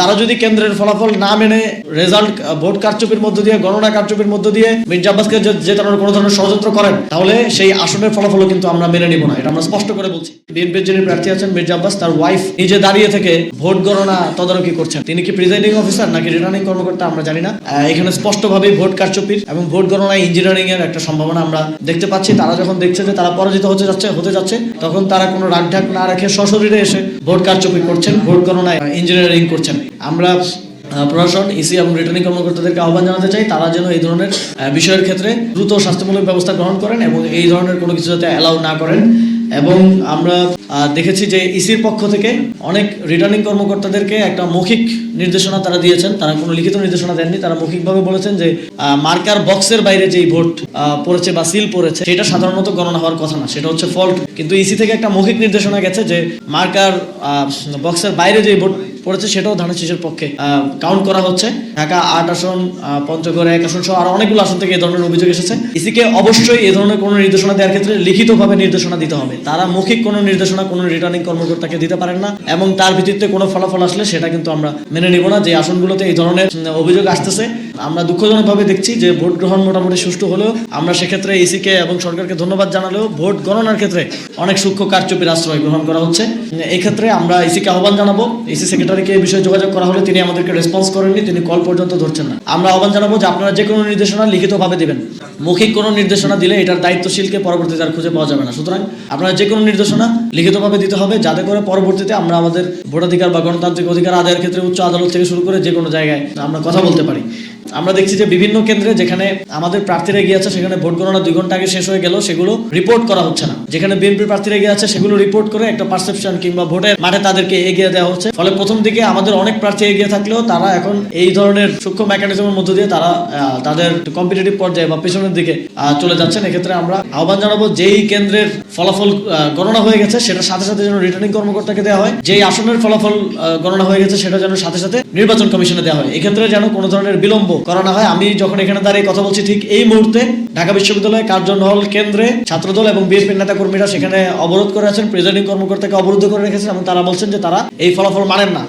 তারা যদি কেন্দ্রের ফলাফল না মেনে রেজাল্ট ভোট কারচুপির মধ্য দিয়ে, গণনা কারচুপির মধ্য দিয়ে মির্জা আব্বাসকে যে- ধরনের কোনো ধরনের ষড়যন্ত্র করেন, তাহলে সেই আসনের ফলাফলও কিন্তু আমরা মেনে নিব না। এটা আমরা স্পষ্ট করে বলছি। বিএনপির যিনি প্রার্থী আছেন মির্জা আব্বাস, তার ওয়াইফ নিজে দাঁড়িয়ে থেকে ভোট গণনা তদারকি করছেন। তিনি কি প্রিজাইডিং অফিসার নাকি রিটার্নিং কর্মকর্তা, আমরা জানি না। এখানে স্পষ্টভাবে ভোট কারচুপির এবং ভোট গণনায় ইঞ্জিনিয়ারিং এর একটা সম্ভাবনা আমরা দেখতে পাচ্ছি। তারা যখন দেখছে যে তারা পরাজিত হতে যাচ্ছে হতে যাচ্ছে, তখন তারা কোনো রাগঢাক না রেখে সশরীরে এসে ভোট কারচুপি করছেন ভোট গণনায় ইঞ্জিনিয়ারিং করছেন। আমরা প্রশাসন ইসি এবং রিটার্নিং কর্মকর্তাদেরকে আহ্বান জানাতে চাই, তারা যেন এই ধরনের বিষয়ের ক্ষেত্রে দ্রুত স্বাস্থ্যমূলক ব্যবস্থা গ্রহণ করেন এবং এই ধরনের কোনো কিছু যাতে অ্যালাউ না করেন। এবং আমরা দেখেছি যে ইসির পক্ষ থেকে অনেক রিটার্নিং কর্মকর্তাদেরকে একটা মৌখিক নির্দেশনা তারা দিয়েছেন। তারা কোনো লিখিত নির্দেশনা দেননি। তারা মৌখিকভাবে বলেছেন যে মার্কার বক্সের বাইরে যেই ভোট পড়েছে বা সিল পড়েছে, সেটা সাধারণত গণনা হওয়ার কথা না, সেটা হচ্ছে ফল্ট কিন্তু ইসি থেকে একটা মৌখিক নির্দেশনা গেছে যে, মার্কার বক্সের বাইরে যেই ভোট পড়েছে সেটাও ধানের শীষের পক্ষে। কাউন্ট করা হচ্ছে। ঢাকা আট আসন পঞ্চগড়ে এক আসন সহ আরও অনেকগুলো আসন থেকে এই ধরনের অভিযোগ এসেছে। ইসিকে অবশ্যই এই ধরনের কোনো নির্দেশনা দেওয়ার ক্ষেত্রে লিখিতভাবে নির্দেশনা দিতে হবে। তারা মৌখিক কোনো নির্দেশনা, কোনো রিটার্নিং কর্মকর্তাকে দিতে পারেন না এবং তার ভিত্তিতে কোনো ফলাফল আসলে সেটা কিন্তু আমরা মেনে নিব না যে আসনগুলোতে এই ধরনের অভিযোগ আসতেছে। আমরা দুঃখজনকভাবে দেখছি যে ভোট গ্রহণ মোটামুটি সুষ্ঠু হলেও আমরা সেক্ষেত্রে ইসিকে এবং সরকারকে ধন্যবাদ জানালেও ভোট গণনার ক্ষেত্রে অনেক সূক্ষ্ম কারচুপির আশ্রয় গ্রহণ করা হচ্ছে। এক্ষেত্রে আমরা ইসিকে আহ্বান জানাব। ইসি সেক্রেটারিকে এই বিষয়ে যোগাযোগ করা হলে তিনি আমাদেরকে রেসপন্স করেননি, তিনি কল পর্যন্ত ধরছেন না। আমরা আহ্বান জানাব যে আপনারা যে কোনো নির্দেশনা লিখিতভাবে দেবেন। মৌখিক কোনো নির্দেশনা দিলে এটার দায়িত্বশীলকে পরবর্তীতে আর খুঁজে পাওয়া যাবে না। সুতরাং আপনারা যে কোনো নির্দেশনা লিখিতভাবে দিতে হবে, যাতে করে পরবর্তীতে আমরা আমাদের ভোটাধিকার বা গণতান্ত্রিক অধিকার আদায়ের ক্ষেত্রে উচ্চ আদালত থেকে শুরু করে যে কোনো জায়গায় আমরা কথা বলতে পারি। আমরা দেখছি যে বিভিন্ন কেন্দ্রে যেখানে আমাদের প্রার্থীরা এগিয়ে আছে, সেখানে ভোট গণনা দুই ঘণ্টা আগে শেষ হয়ে গেল, সেগুলো রিপোর্ট করা হচ্ছে না। যেখানে বিএনপি প্রার্থীরা এগিয়ে আছে, সেগুলো রিপোর্ট করে একটা পারসেপশন কিংবা ভোটের মাঠে তাদেরকে এগিয়ে দেওয়া হচ্ছে। ফলে প্রথম দিকে আমাদের অনেক প্রার্থী এগিয়ে থাকলেও তারা এখন এই ধরনের সূক্ষ্ম মেকানিজমের মধ্য দিয়ে তারা তাদের কম্পিটিটিভ পর্যায়ে বা পেছনের দিকে চলে যাচ্ছেন। এক্ষেত্রে আমরা আহ্বান জানাব যেই কেন্দ্রের ফলাফল গণনা হয়ে গেছে সেটার সাথে সাথে যেন রিটার্নিং কর্মকর্তাকে দেওয়া হয়, যেই আসনের ফলাফল গণনা হয়ে গেছে, সেটা যেন সাথে সাথে নির্বাচন কমিশনে দেওয়া হয়। এক্ষেত্রে যেন কোনো ধরনের বিলম্ব করা না হয়, আমি যখন এখানে দাঁড়িয়ে কথা বলছি ঠিক এই মুহূর্তে ঢাকা বিশ্ববিদ্যালয়ের বিশ্ববিদ্যালয় কার্যনহল কেন্দ্রে ছাত্রদল এবং বিএনপির নেতা কর্মীরা সেখানে অবরোধ করে আছেন, প্রেজাইডিং কর্মকর্তাকে অবরুদ্ধ করে রেখেছেন এবং তারা বলছেন যে তারা এই ফলাফল মানেন না।